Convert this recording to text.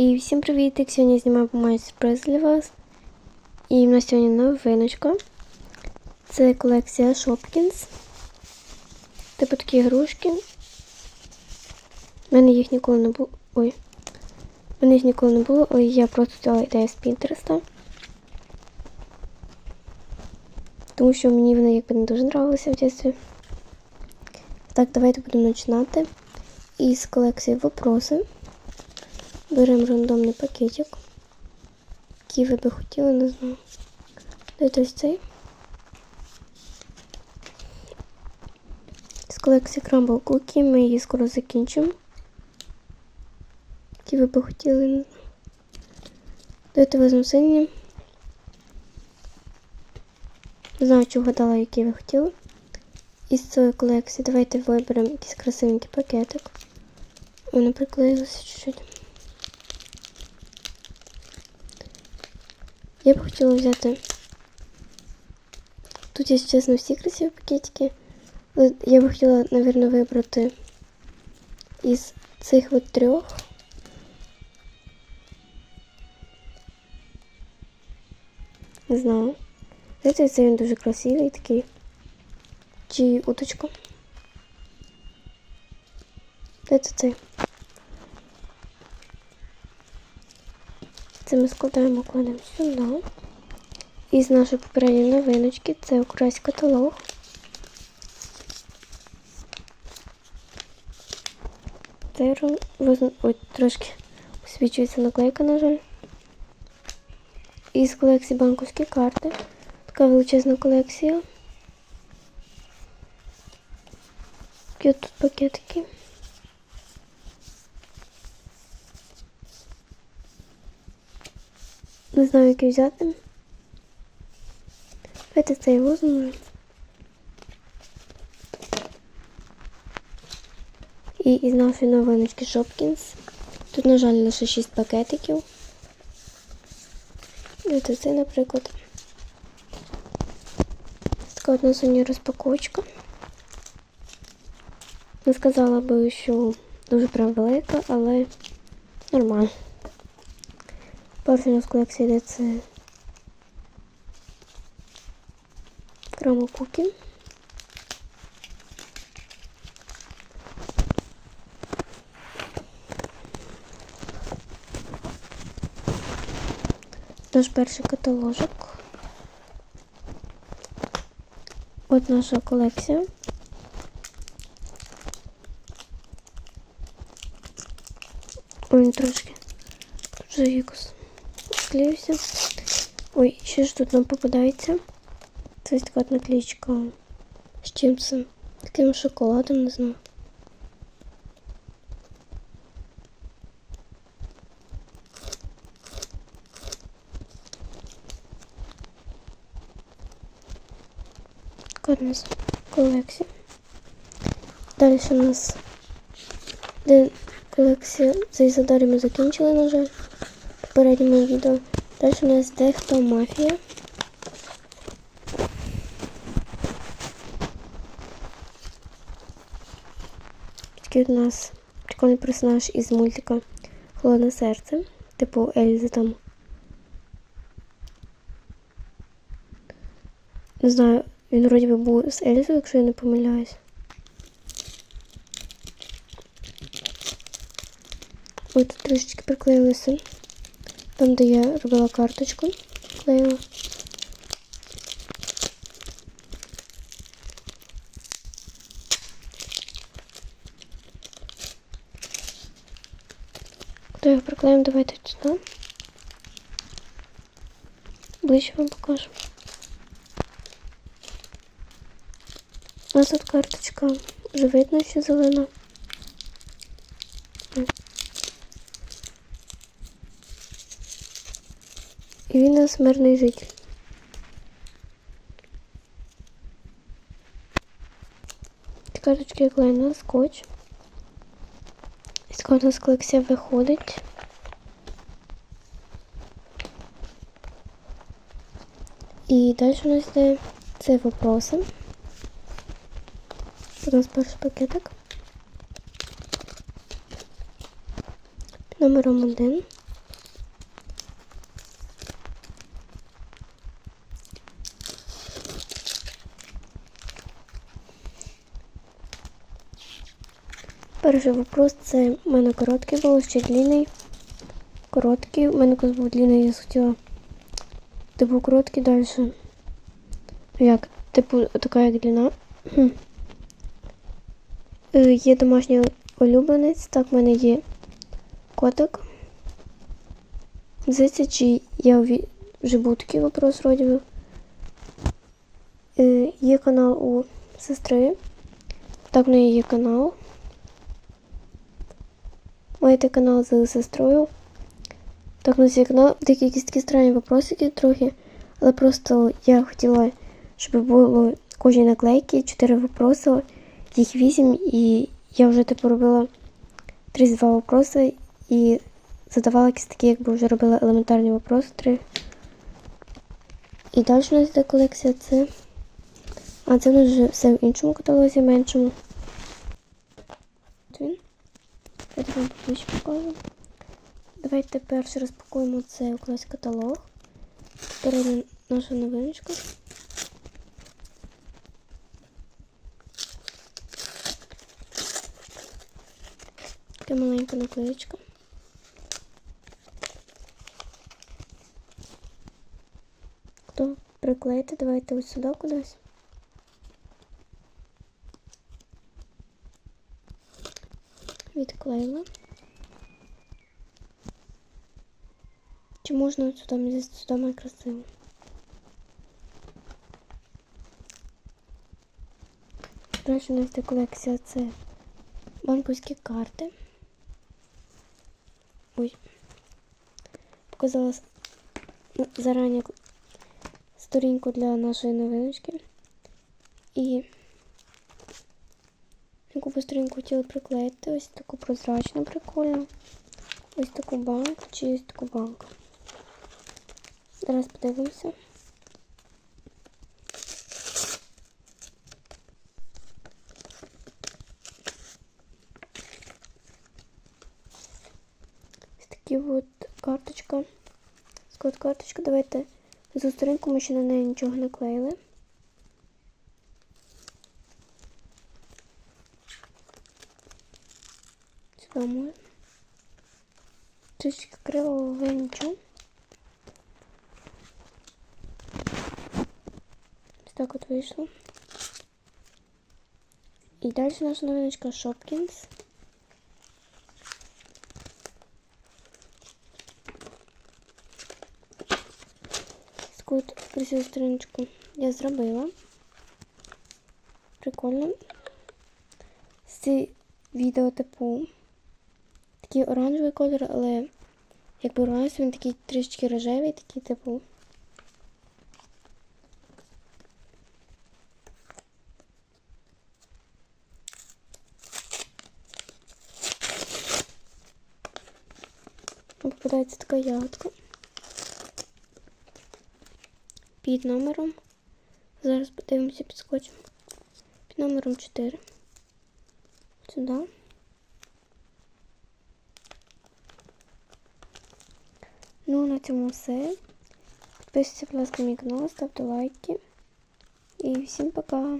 І всім привіт! Сьогодні я знімаю помаю сюрприз для вас. І в нас сьогодні новиночка. Це колекція Shopkins. Типу такі ігрушки. У мене їх ніколи не було. Ой. У мене їх ніколи не було, ой, я просто взяла ідею з Пінтереста. Тому що мені вони якби не дуже нравилися в дитинстві. Так, давайте будемо починати. Із колекції вопроси. Беремо рандомний пакетик. Який ви би хотіли, не знаю. Дайте ось цей. З колекції Crumble Cookie ми її скоро закінчимо. Які ви би хотіли, не знаю. Давайте візьмемо сині. Не знаю, чи вгадала, які ви хотіли. Із цієї колекції давайте виберемо якийсь красивенький пакетик. Воно приклеїлося чуть-чуть. Я б хотіла взяти. Тут є, чесно, всі красиві пакетики. Я б хотіла, мабуть, вибрати із цих от трьох. Не знаю. Знаєте, цей він дуже красивий такий. Чи уточка. Де це цей? Це ми складаємо, кладемо сюди. Із нашої попередньої новиночки це укрась каталог. Роз... Ой, трошки освічується наклейка, на жаль. Із колекції банковські карти. Така величезна колекція. Які тут пакетики. Не знаю, який взяти. Давайте цей візьмемо. І із нашої новиночки Shopkins. Тут, на жаль, лише 6 пакетиків. Давайте цей, наприклад. Така от на сьогодні розпаковочка. Не сказала би, що дуже прям велика, але нормально. Нас в колекції йде це Крамо Кукі. Наш перший каталожок. От наша колекція. Ой, трошки. Тут вже якось склеївся. Ой, ще ж тут нам попадається. Це ось така от наклеечка. З чим це? Таким шоколадом, не знаю. Така у нас колекція. Далі у нас де колекція цей задарі ми закінчили, на жаль, в Попередньому відео. Далі у нас дехто мафія. Такий у нас прикольний персонаж із мультика Холодне серце. Типу Ельзи там. Не знаю, він вроді би був з Ельзою, якщо я не помиляюсь. Ой, тут трішечки приклеїлися. Там, де я робила карточку, клеїла. Куди його приклеїмо? Давайте сюди. Ближче вам покажу. У нас тут карточка вже видно, що зелена. І він у нас мирний житель. Карточки клею на скотч. Скоро нас колекція виходить. І далі у нас йде це вопроси. У нас перший пакетик. Номером один. Перший вопрос це в мене короткий був, ще длинний. Короткий. У мене колись був длинний, я хотіла. Типу короткий далі. Як? Типу, така як длина. Е, Є домашній улюбленець, так в мене є котик. Здається, чи я вже був такий вопрос вроді. Е, Є канал у сестри. Так, в неї є канал. Маєте канал з сестрою. Так, у нас канал. Такі якісь такі странні вопросики трохи. Але просто я хотіла, щоб було кожній наклейки 4 вопроси, їх 8, і я вже типу робила 32 вопроси і задавала якісь такі, якби вже робила елементарні вопроси 3. І далі у нас йде колекція це. А це в нас вже все в іншому каталозі, меншому. От він. Я так вам поближче покажу. Давайте перше розпакуємо це якийсь каталог. Перейде наша новиночка. Така маленька наклеєчка. Хто приклеїти, давайте ось сюди кудись. Відклеїла. Чи можна сюди, сюди красиво. Далі у нас колекція це банковські карти. Ой. Показала зарані сторінку для нашої новиночки. І яку би сторінку хотіли приклеїти. Ось таку прозрачну, прикольну. Ось таку банку чи ось таку банку. Зараз подивимося. Ось такі от карточка. Скот карточка. Давайте за сторінку ми ще на неї нічого не клеїли. Криво але нічого. Ось так от вийшло. І далі наша новиночка Шопкінс. Таку красиву сторіночку я зробила. Прикольно. З відео типу такий оранжевий колір, але якби оранжевий, він такий трішки рожевий, такий типу. Попадається така ягодка. Під номером. Зараз подивимося під скотчем. Під номером 4. Сюди. Ну, на цьому все. Підписуйтесь, будь ласка, на мій канал, ставте лайки. І всім пока!